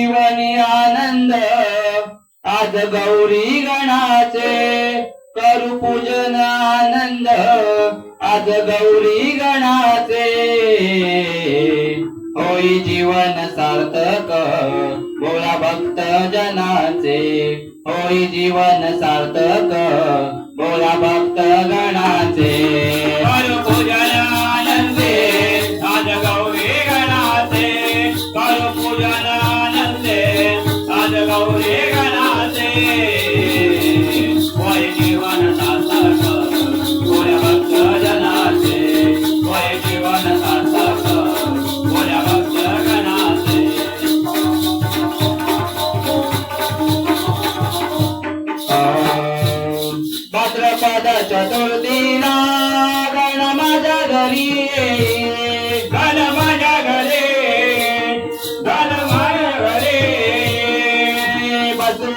जीवनी आनंद आज गौरी गणाचे करू पूजन आनंद आज गौरी गणाचे. होई जीवन सार्थक बोला भक्त जनाचे. होई जीवन सार्थक बोला भक्त गणाचे. Yeah.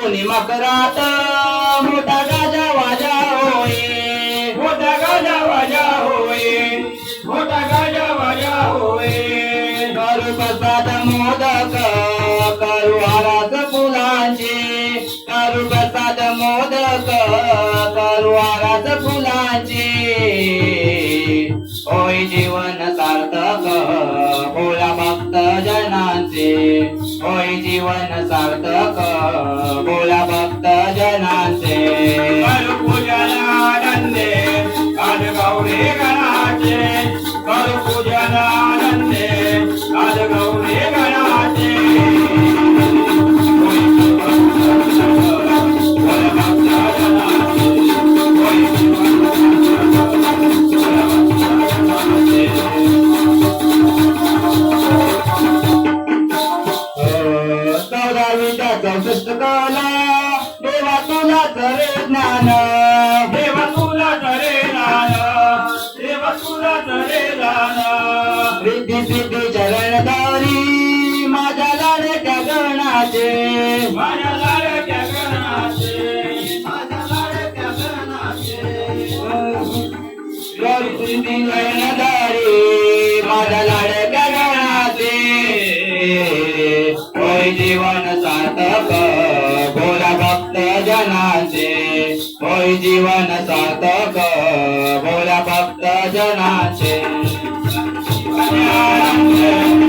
बसून मकरात मोठा गाजा वाजा होय. मोठा गाजा वाजा होय. मोठा गाजा वाजा होय. करू प्रसाद मोदक. करू आरास फुलांचे. करू प्रसाद मोदक. करू आरास फुलांचे. होय जीवन सार्थक. बोला भक्त जनांचे. होय जीवन सार्थक. सिद्धी चरणदारी माझ्या लाडक्या गणाचे माझ्या लाडक्या गणाचे माझ्या लाडक्या गणाचे रिद्धी चरणदारी माझ्या लाडक्या गणाचे होय जीवन सार्थक बोला भक्त जनाचे. होय जीवन सार्थक बोला भक्त जनाचे. आज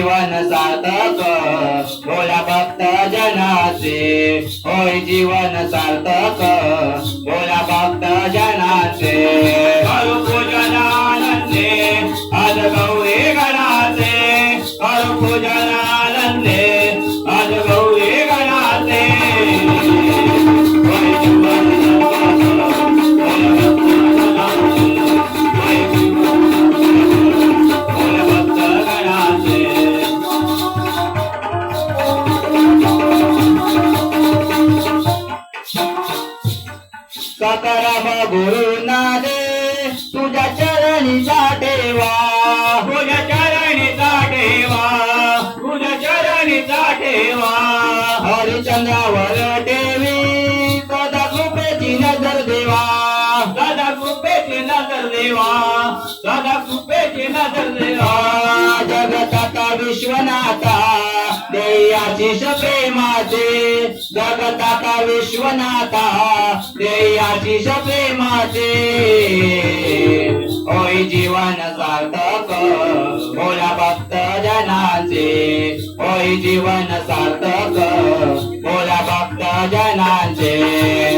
जीवन सार्थक बोला भक्त जनाचे. होय जीवन सार्थक बोला भक्त जनाचे. करू पूजन आनंदे आज गौरी गणाचे. करू सकाराम गुरुना दे तुझ्या चरणी ठेवा तुझ्या चरणीचा ठेवा तुझ्या चरणीचा ठेवा हरिचंद्रावर देवी सदा कृपेची नजर देवा. सदा कृपेची नजर देवा. सदा कृपेची नजर देवा. जगताचा विश्वनाथा देयाशीष प्रेमाचे जगताता विश्वनाथा. देयाशीष प्रेमाचे होय जीवन सार्थक बोला भक्त जनाचे. होय जीवन सार्थक बोला भक्त जनाचे.